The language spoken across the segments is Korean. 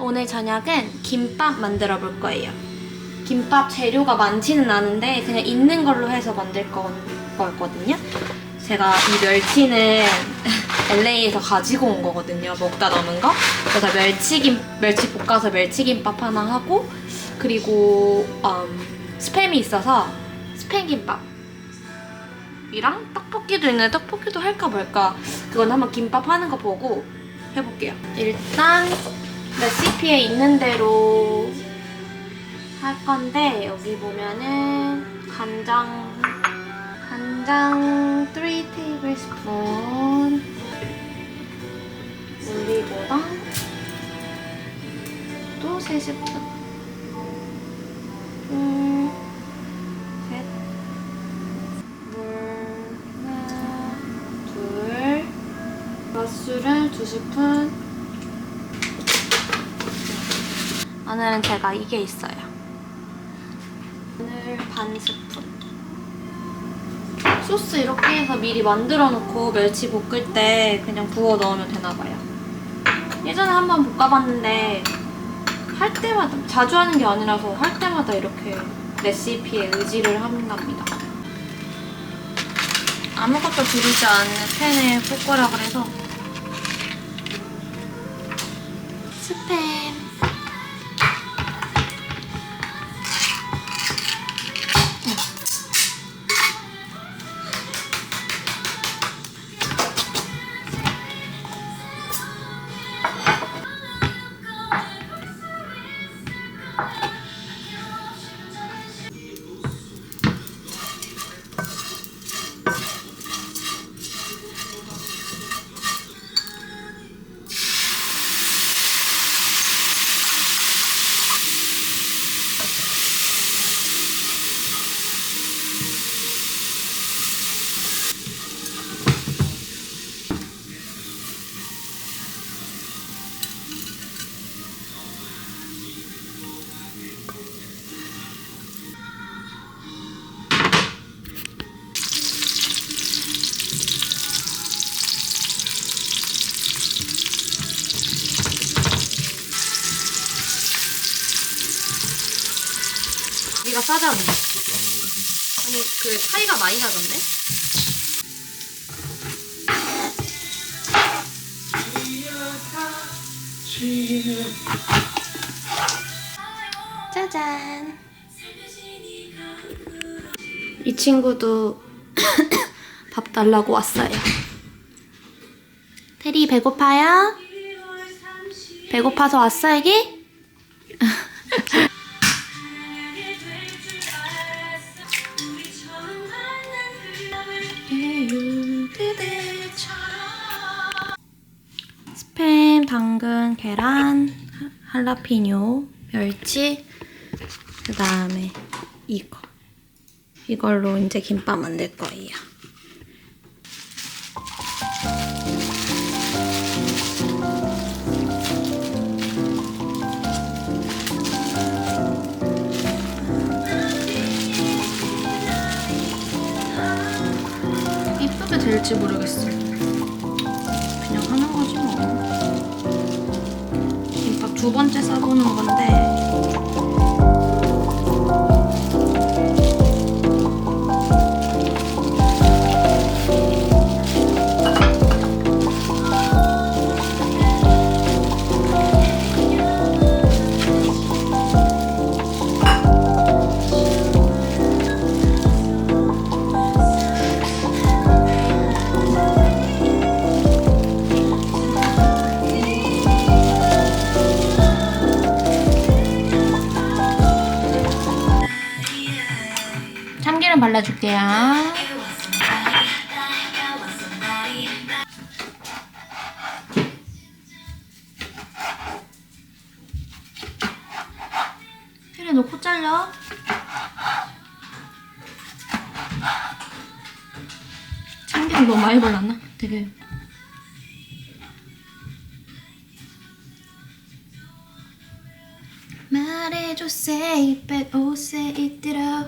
오늘 저녁은 김밥 만들어 볼 거예요. 김밥 재료가 많지는 않은데 그냥 있는 걸로 해서 만들 거, 거거든요. 제가 이 멸치는 LA에서 가지고 온 거거든요. 먹다 남은 거. 그래서 멸치김 멸치 볶아서 멸치김밥 하나 하고 그리고 음, 스팸이 있어서 스팸 김밥. 이랑 떡볶이도 있는데 떡볶이도 할까 말까 그건 한번 김밥 하는 거 보고 해볼게요. 일단 레시피에 있는 대로 할 건데 여기 보면은 간장 간장 3 테이블스푼 올리고당 또 3스푼 둘, 셋, 물 하나, 둘 맛술을 두 스푼 오늘은 제가 이게 있어요. 마늘 반 스푼. 소스 이렇게 해서 미리 만들어 놓고 멸치 볶을 때 그냥 부어 넣으면 되나 봐요. 예전에 한번 볶아봤는데 할 때마다 자주 하는 게 아니라서 할 때마다 이렇게 레시피에 의지를 합니다. 아무것도 들이지 않는 팬에 볶으라 그래서 스팸 싸졌네. 아니 그 차이가 많이 나던데? 짜잔. 이 친구도 밥 달라고 왔어요. 테리 배고파요? 배고파서 왔어 여기? 당근, 계란, 할라피뇨, 멸치, 그 다음에 이거. 이걸로 이제 김밥 만들 거예요. 이쁘게 될지 모르겠어. 그 싸 너무 많이 발랐나? 되게. 말해줘 say back oh say it 들어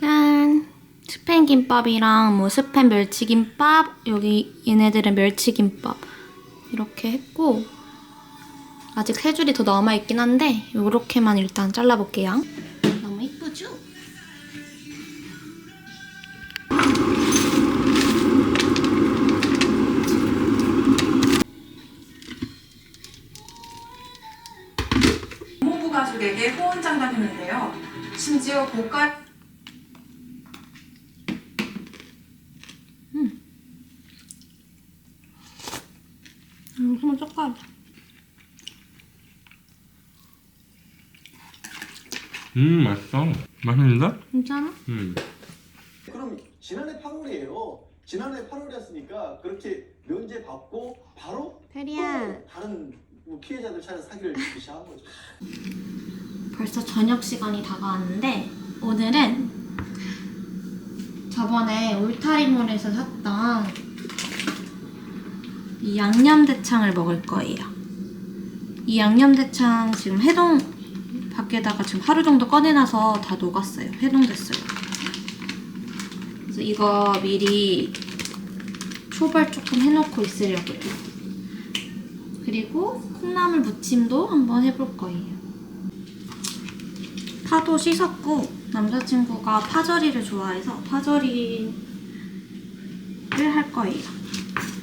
짠 스팸 김밥이랑 뭐 스팸 멸치 김밥 여기 얘네들은 멸치 김밥 이렇게 했고 아직 세 줄이 더 남아 있긴 한데 이렇게만 일단 잘라볼게요. 너무 이쁘죠? 가족에게 호언장담했는데요. 심지어 고가 음, 한번 섞어야 돼. 음 맛있어 맛있는데? 괜찮아? 음 그럼 지난해 8월이에요. 지난해 8월이었으니까 그렇게 면제 받고 바로 페리야. 또 다른 뭐 피해자들 찾아 사기를 시작한 거죠. 벌써 저녁 시간이 다가왔는데 오늘은 저번에 울타리몰에서 샀던 이 양념대창을 먹을 거예요. 이 양념대창 지금 해동 밖에다가 지금 하루 정도 꺼내놔서 다 녹았어요. 해동됐어요. 그래서 이거 미리 초벌 조금 해놓고 있으려고요. 그리고 콩나물 무침도 한번 해볼 거예요. 파도 씻었고 남자친구가 파절이를 좋아해서 파절이를 할 거예요.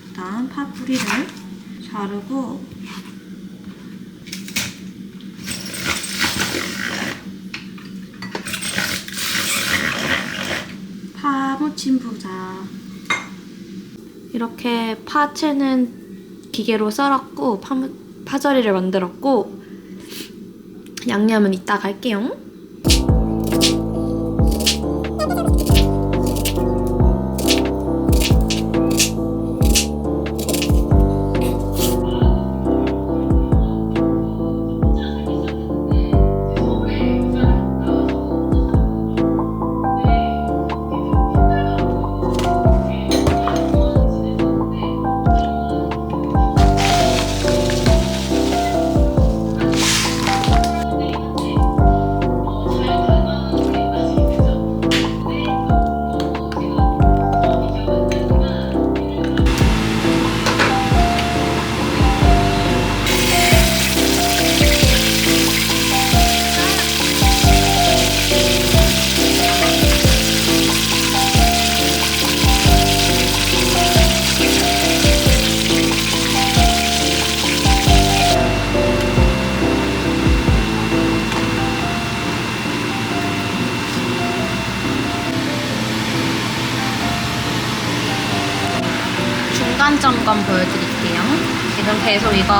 일단 파뿌리를 자르고 파 무침 부자 이렇게 파채는 기계로 썰었고 파, 파절이를 만들었고 양념은 이따가 할게요. 점검 보여드릴게요. 지금 계속 이거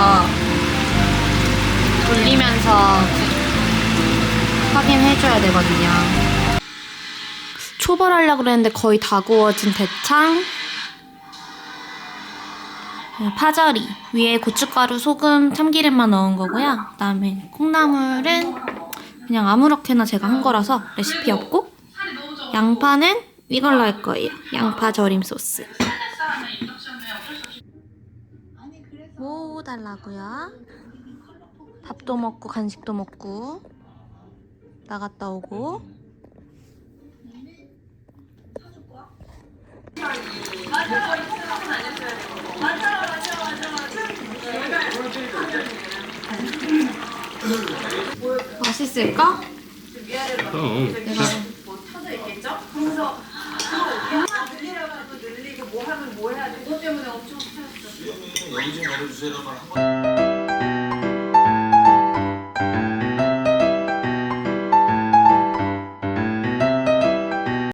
돌리면서 확인해줘야 되거든요. 초벌하려고 그랬는데 거의 다 구워진 대창. 네, 파절이 위에 고춧가루, 소금, 참기름만 넣은 거고요. 그다음에 콩나물은 그냥 아무렇게나 제가 한 거라서 레시피 없고 양파는 이걸로 할 거예요. 양파 절임 소스. 뭐 달라고요? 밥도 먹고 간식도 먹고 나갔다 오고 맛있을까? 그럼 내가 여기 좀 열어주세요.